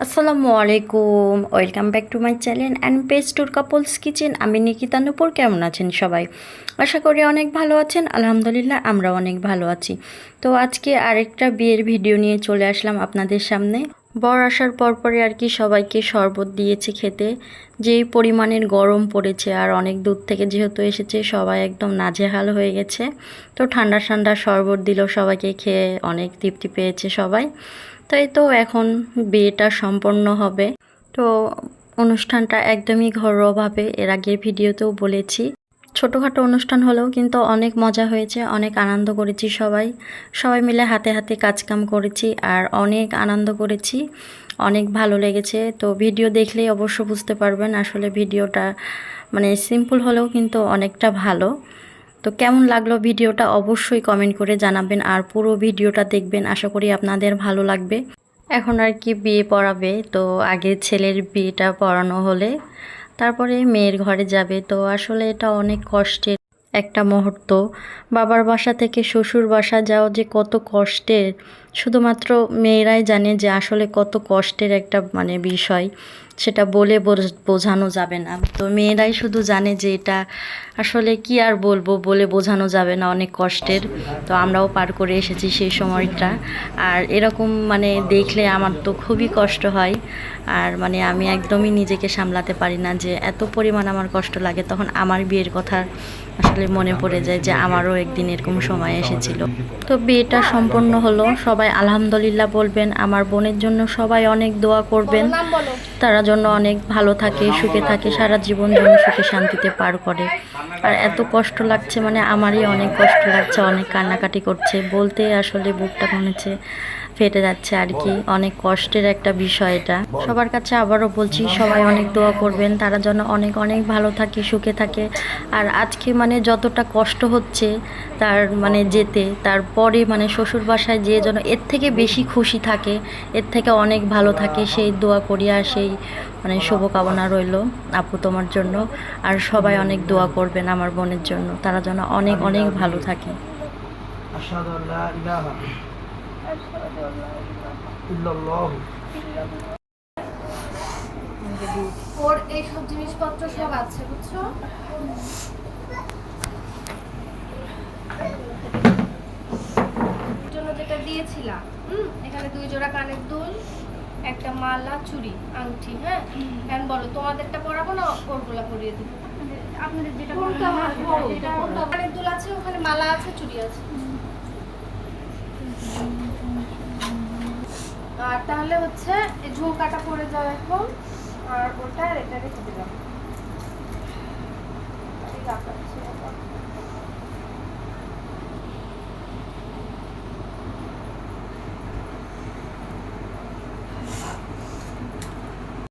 আসসালামু আলাইকুম। Welcome back to my channel and page tour couples kitchen আমি নিকিতা নুপুর, কেমন আছেন সবাই? আশা করি অনেক ভালো আছেন। আলহামদুলিল্লাহ আমরা অনেক ভালো আছি। তো আজকে আরেকটা বিয়ের ভিডিও নিয়ে চলে আসলাম আপনাদের সামনে। বর আসার পরপরে আর কি সবাইকে শরবত দিয়েছে খেতে। যেই পরিমাণের গরম পড়েছে আর অনেক দূর থেকে যেহেতু এসেছে, সবাই একদম নাজেহাল হয়ে গেছে। তো ঠান্ডা ঠান্ডা শরবত দিল সবাইকে খেয়ে অনেক তৃপ্তি পেয়েছে সবাই। তাই তো এখন বিয়েটা সম্পন্ন হবে। তো অনুষ্ঠানটা একদমই ঘরোয়াভাবে এর আগের ভিডিওতেও বলেছি। ছোটোখাটো অনুষ্ঠান হলেও কিন্তু অনেক মজা হয়েছে, অনেক আনন্দ করেছি সবাই। সবাই মিলে হাতে হাতে কাজকাম করেছি আর অনেক আনন্দ করেছি, অনেক ভালো লেগেছে। তো ভিডিও দেখলেই অবশ্য বুঝতে পারবেন আসলে ভিডিওটা মানে সিম্পল হলেও কিন্তু অনেকটা ভালো। তো কেমন লাগল ভিডিওটা অবশ্যই কমেন্ট করে জানাবেন আর পুরো ভিডিওটা দেখবেন, আশা করি আপনাদের ভালো লাগবে। এখন আর কি বিয়ে পড়াবে, তো আগে ছেলের বিয়েটা পড়ানো হলে তারপরে মেয়ের ঘরে যাবে। তো আসলে এটা অনেক কষ্টের একটা মুহূর্ত। বাবার বাসা থেকে শ্বশুর বাসা যাও যে কত কষ্টের। শুধুমাত্র মেয়েরাই জানে যে আসলে কত কষ্টের একটা মানে বিষয়। সেটা বলে বোঝ- বোঝানো যাবে না। তো মেয়েরাই শুধু জানে যে এটা আসলে কি আর বলব, বলে বোঝানো যাবে না অনেক কষ্টের। তো আমরাও পার করে এসেছি সেই সময়টা। আর এরকম মানে দেখলে আমার তো খুবই কষ্ট হয়। আর মানে আমি একদমই নিজেকে সামলাতে পারি না যে এত পরিমাণ আমার কষ্ট লাগে। তখন আমার বিয়ের কথা আসলে মনে পড়ে যায় যে আমারও একদিন এরকম সময় এসেছিল। তো বিয়েটা সম্পন্ন হলো, সবাই আলহামদুলিল্লাহ বলবেন আমার বোনের জন্য সবাই অনেক দোয়া করবেন। তারা জন্য অনেক ভালো থাকে সুখে থাকে সারা জীবন যেন সুখে শান্তিতে পার করে। আর এত কষ্ট লাগছে মানে আমারই অনেক কষ্ট লাগছে অনেক কান্নাকাটি করছে। বলতে আসলে বুকটা হচ্ছে ফেটে যাচ্ছে আর কি। অনেক কষ্টের একটা বিষয় এটা। সবার কাছে আবারও বলছি সবাই অনেক দোয়া করবেন। তারা যেন অনেক অনেক ভালো থাকে সুখে থাকে। আর আজকে মানে যতটা কষ্ট হচ্ছে তার মানে যেতে তারপরে মানে শ্বশুর বাসায় যেয়ে যেন এর থেকে বেশি খুশি থাকে এর থেকে অনেক ভালো থাকে। সেই দোয়া করি আর সেই মানে শুভকামনা রইল আপু তোমার জন্য। আর সবাই অনেক দোয়া করবেন আমার বোনের জন্য। তারা যেন অনেক অনেক ভালো থাকে। ওর এইসব জিনিসপত্র সব আছে বুঝছ? দিয়েছিলাম। হুম এখানে দুই জোড়া কানের দুল একটা মালা চুড়ি আংটি হ্যাঁ? এখন বলো তোমাদেরটা পরাবো না ওরগুলা পরিয়ে দিব? আপনাদের যেটা। কানের দুল আছে ওখানে মালা আছে চুড়ি আছে। আর তাহলে হচ্ছে এই ঝুমকাটা পরে যাও এখন আর ওটা আর এটা রেখে দিলাম।